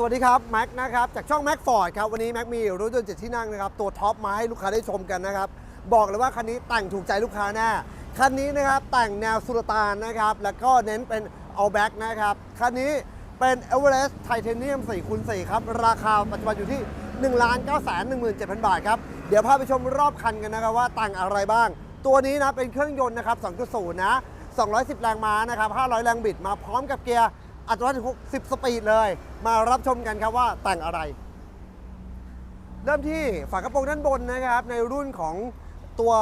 สวัสดีครับแม็กนะครับจากช่องแม็กฟอร์ดครับวันนี้แม็กมีรถยนต์เจ็ดที่นั่งนะครับตัวท็อปมาให้ลูกค้าได้ชมกันนะครับบอกเลยว่าคันนี้แต่งถูกใจลูกค้าแน่คันนี้นะครับแต่งแนวสุลต่านนะครับแล้วก็เน้นเป็นเอาแบ็กนะครับคันนี้เป็น e v e r e s t Titanium 4คูณ4ครับราคาปัจจุบันอยู่ที่ 1 9 1 7 0 0 0 บาทครับเดี๋ยวพาไปชมรอบคันกันนะครับว่าแต่งอะไรบ้าง ตัวนี้นะเป็นเครื่องยนต์นะครับ2.0นะ210 แรงม้านะครับ500 แรงบิดมาพร้อมกับเกียร์ อัตราถึง60 สปีดเลย มารับชมกันครับว่าแต่งอะไร เริ่มที่ฝากระโปรงด้านบนนะครับ ในรุ่นของตัว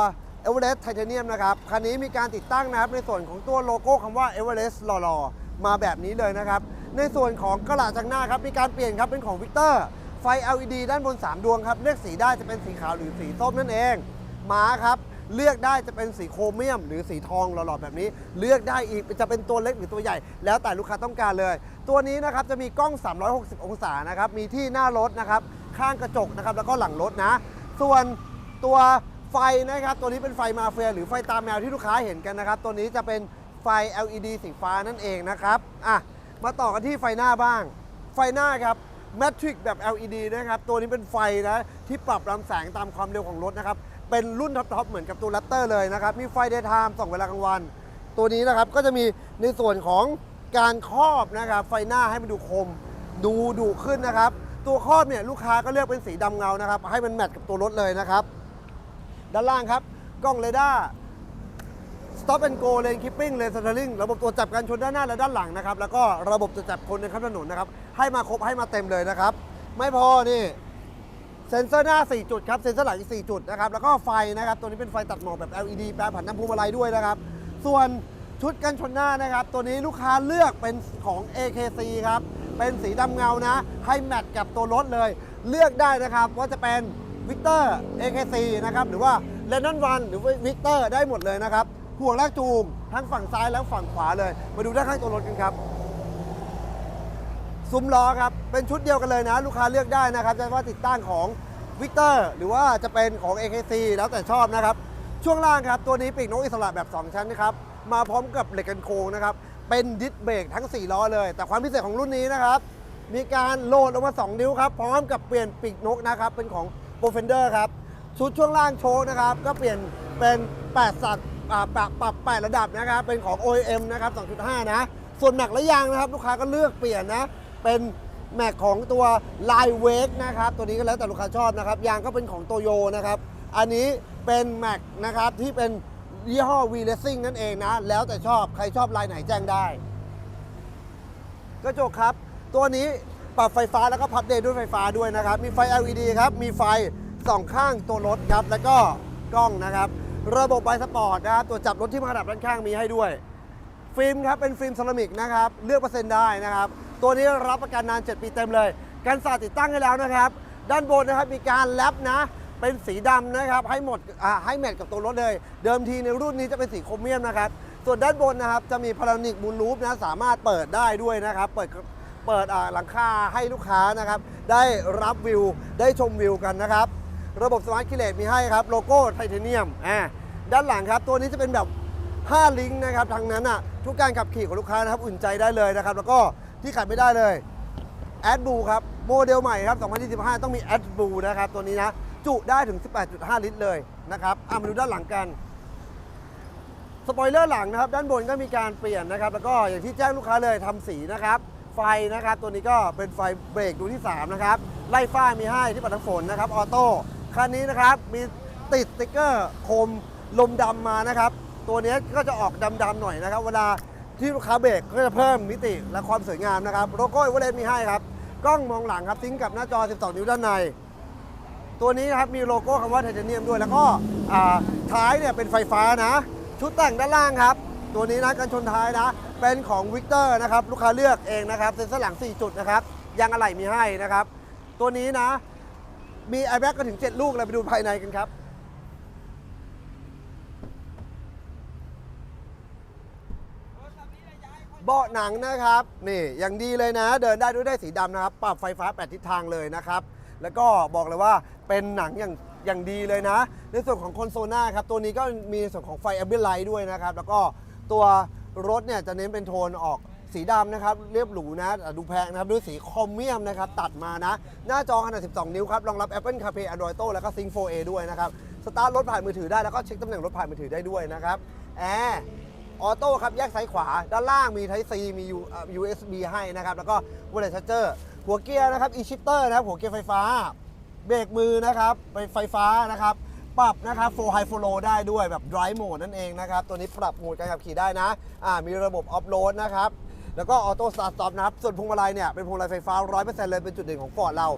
e v e r e s t Titanium นะครับ คันนี้มีการติดตั้งนะครับ ในส่วนของตัวโลโก้คำว่า e v e r e s t หล่อๆ มาแบบนี้เลยนะครับ ในส่วนของกระดาษจากหน้าครับ มีการเปลี่ยนครับ เป็นของ Victor ไฟ LED ด้านบน 3 ดวงครับ เลือกสีได้จะเป็นสีขาวหรือสีส้มนั่นเอง ม้าครับ เลือกได้จะเป็นสีโครเมียม หรือสีทองหล่อๆแบบนี้ เลือกได้อีกจะเป็นตัวเล็กหรือตัวใหญ่ แล้วแต่ลูกค้าต้องการเลย ตัวนี้นะครับจะมีกล้อง 360 องศานะครับมีที่หน้ารถนะครับข้างกระจกนะครับแล้วก็หลังรถนะ ส่วนตัวไฟนะครับตัวนี้เป็นไฟมาเฟีย หรือไฟตามแมวที่ลูกค้าเห็นกันนะครับตัวนี้จะเป็นไฟ LED สีฟ้านั่นเองนะครับอะมาต่อกันที่ไฟหน้าบ้าง ไฟหน้าครับแมทริกแบบ LED นะครับ ตัวนี้เป็นไฟนะ ที่ปรับลำแสงตามความเร็วของรถนะครับ เป็นรุ่นท็อปๆเหมือนกับตัว r ัตเตอร์เลยนะครับ มีไฟเดย์ไทม์ส่องเวลากลางวัน ตัวนี้นะครับก็จะมีในส่วนของการครอบนะครับ ไฟหน้าให้มันดูคม ดูดุขึ้นนะครับ ตัวครอบเนี่ยลูกค้าก็เลือกเป็นสีดำเงานะครับ ให้มันแมทกับตัวรถเลยนะครับ ด้านล่างครับกล้องเรดาร์ Stop and Go Lane Keeping Lane Centering ระบบตรวจับการชนด้านหน้าและด้านหลังนะครับ แล้วก็ระบบตรวจจับคนในข้ามถนนนะครับ ให้มาครบให้มาเต็มเลยนะครับ ไม่พอนี่ เซ็นเซอร์หน้า 4 จุดครับ เซ็นเซอร์หลังอีก 4 จุดนะครับ แล้วก็ไฟนะครับ ตัวนี้เป็นไฟตัดหมอกแบบ LED แปรผันน้ำพุมาลัยด้วยนะครับ ส่วนชุดกันชนหน้านะครับ ตัวนี้ลูกค้าเลือกเป็นของ AKC ครับ เป็นสีดำเงานะ ให้แมทกับตัวรถเลย เลือกได้นะครับว่าจะเป็น Victor AKC นะครับ หรือว่า l e n n o n One หรือ Victor ได้หมดเลยนะครับ ห่วงลากจูงทั้งฝั่งซ้ายและฝั่งขวาเลย มาดูด้านข้างตัวรถกันครับ ซุ้มล้อครับ เป็นชุดเดียวกันเลยนะ ลูกค้าเลือกได้นะครับจะว่าติดตั้งของ Victor หรือว่าจะเป็นของ AKC แล้วแต่ชอบนะครับ ช่วงล่างครับ ตัวนี้ปีกนกอิสระแบบ 2 ชั้นนะครับ มาพร้อมกับเหล็กกันโค้งนะครับ เป็นดิสเบรกทั้ง 4 ล้อเลย แต่ความพิเศษของรุ่นนี้นะครับ มีการโหลดลงมา 2 นิ้วครับ พร้อมกับเปลี่ยนปีกนกนะครับ เป็นของ p r o f e n d e r ครับ ชุดช่วงล่างโชว์นะครับ ก็เปลี่ยนเป็น8สัตว์ปรับปรับแประดับนะครับ เป็นของ OEM นะครับ 2.5 นะ ส่วนแม็กและยางนะครับ ลูกค้าก็เลือกเปลี่ยนนะ เป็นแม็กของตัว l i เวกนะครับ ตัวนี้ก็แล้วแต่ลูกค้าชอบนะครับ ยางก็เป็นของโตโยนะครับ อันนี้เป็นแม็กนะครับที่เป็นยี่ห้อ V Racing นั่นเองนะ แล้วแต่ชอบใครชอบลายไหนแจ้งได้ กระจกครับ ตัวนี้ปรับไฟฟ้าแล้วก็พับเดย์ด้วยไฟฟ้าด้วยนะครับ มีไฟ LED ครับ มีไฟสองข้างตัวรถครับ แล้วก็กล้องนะครับ ระบบไบสปอร์ตนะครับ ตัวจับรถที่มาระดับด้านข้างมีให้ด้วย ฟิล์มครับ เป็นฟิล์มเซรามิกนะครับ เลือกเปอร์เซ็นต์ได้นะครับ ตัวนี้รับประกันนาน 7 ปีเต็มเลยการสาดติดตั้งให้แล้วนะครับ ด้านบนนะครับมีการแลปนะ เป็นสีดำนะครับ ให้หมดให้แมทกับตัวรถเลย เดิมทีในรุ่นนี้จะเป็นสีโครเมียมนะครับ ส่วนด้านบนนะครับจะมีพารานิกมูลรูปนะสามารถเปิดได้ด้วยนะครับ เปิดเปิดหลังคาให้ลูกค้านะครับ ได้รับวิวได้ชมวิวกันนะครับ ระบบสมาร์ทคิเลตมีให้ครับโลโก้ไทเทเนียมอ่าด้านหลังครับตัวนี้จะเป็นแบบ5ลิงก์นะครับทางนั้นอะทุกการขับขี่ของลูกค้านะครับอุ่นใจได้เลยนะครับ แล้วก็ ที่ขาดไม่ได้เลยแอดบูครับโมเดลใหม่ครับ2025 ต้องมีแอดบูนะครับตัวนี้นะ จุได้ถึง 18.5 ลิตรเลยนะครับอะมาดูด้านหลังกันสปอยเลอร์หลังนะครับ ด้านบนก็มีการเปลี่ยนนะครับ แล้วก็อย่างที่แจ้งลูกค้าเลยทำสีนะครับ ไฟนะครับ ตัวนี้ก็เป็นไฟเบรกดวงที่ 3 นะครับ ไล่ฟ้ามีให้ที่ปัดน้ำฝนนะครับ ออโต้คันนี้นะครับ มีติดสติ๊กเกอร์คมลมดำมานะครับ ตัวนี้ก็จะออกดำๆหน่อยนะครับ เวลา ที่ลูกค้าเบรกก็จะเพิ่มมิติและความสวยงามนะครับโลโก้เวเลนมีให้ครับ กล้องมองหลังครับซิงกับหน้าจอ 12 นิ้วด้านใน ตัวนี้นะครับมีโลโก้คำว่าไทเทเนียมด้วย แล้วก็ท้ายเนี่ยเป็นไฟฟ้านะ ชุดแต่งด้านล่างครับ ตัวนี้นะกันชนท้ายนะ เป็นของวิกเตอร์นะครับลูกค้าเลือกเองนะครับเซ็นเซอร์หลัง 4 จุดนะครับยางอะไหล่มีให้นะครับ ตัวนี้นะมีไอแบ็กก็ถึง 7 ลูกเลยไปดูภายในกันครับ เบาะหนังนะครับ นี่อย่างดีเลยนะ เดินได้ด้วยได้สีดำนะครับ ปรับไฟฟ้า8ทิศทางเลยนะครับ แล้วก็บอกเลยว่าเป็นหนังอย่างอย่างดีเลยนะ ในส่วนของคอนโซลหน้าครับ ตัวนี้ก็มีส่วนของไฟแอมเบียไลท์ด้วยนะครับ แล้วก็ตัวรถเนี่ยจะเน้นเป็นโทนออกสีดำนะครับ เรียบหรูนะอะดูแพงนะครับ ด้วยสีคอมเมียมนะครับ ตัดมานะ หน้าจอขนาด 12 นิ้วครับ รองรับ Apple CarPlay Android Auto แล้วก็ Sync 4A ด้วยนะครับ สตาร์ทรถผ่านมือถือได้แล้วก็เช็คตำแหน่งรถผ่านมือถือได้ด้วยนะครับแอร์ ออโต้ครับแยกซ้ายขวา ด้านล่างมี Type C มี U- อะ USB ให้นะครับ แล้วก็ Wireless Charger หัวเกียร์นะครับ e-shifter นะครับ หัวเกียร์ไฟฟ้า เบรกมือนะครับไปไฟฟ้านะครับ ปรับนะครับ4 High for Low ได้ด้วยแบบ Drive Mode นั่นเองนะครับ ตัวนี้ปรับโหมดการขับขี่ได้นะอ่ามีระบบ Off Road นะครับ แล้วก็ Auto Start Stop นะครับ ส่วนพวงมาลัยเนี่ย เป็นพวงมาลัยไฟฟ้า 100%เลยเป็นจุดเด่นของ Ford เรา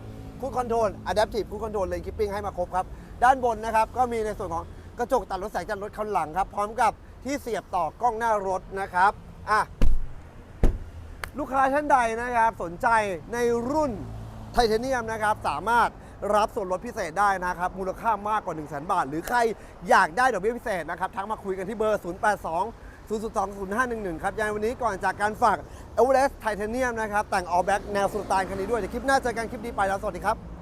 คูดคอนโทรล Adaptive คูดคอนโทรลเลนคิปปิ้งให้มาครบครับ ด้านบนนะครับ ก็มีในส่วนของกระจกตัดรถแสงจากรถคันหลังครับ พร้อมกับ ที่เสียบต่อกล้องหน้ารถนะครับอะลูกค้าท่านใดนะครับสนใจในรุ่นไทเทเนียมนะครับ สามารถรับส่วนลดพิเศษได้นะครับ มูลค่ามากกว่า 1 0 0 0 0แบาท หรือใครอยากได้ดอกเบี้ยพิเศษนะครับ ทั้งมาคุยกันที่เบอร์ 082 002 0511 ครับ ยังวันนี้ก่อนจากการฝากเอเวอเรสต์ไทเทเนียมนะครับ แต่งออ l แบ็กแนวสุลต่านคันนี้ด้วยเดี๋ยวคลิปหน้าเจอกันคลิปนี้ไปแล้ว สวัสดีครับ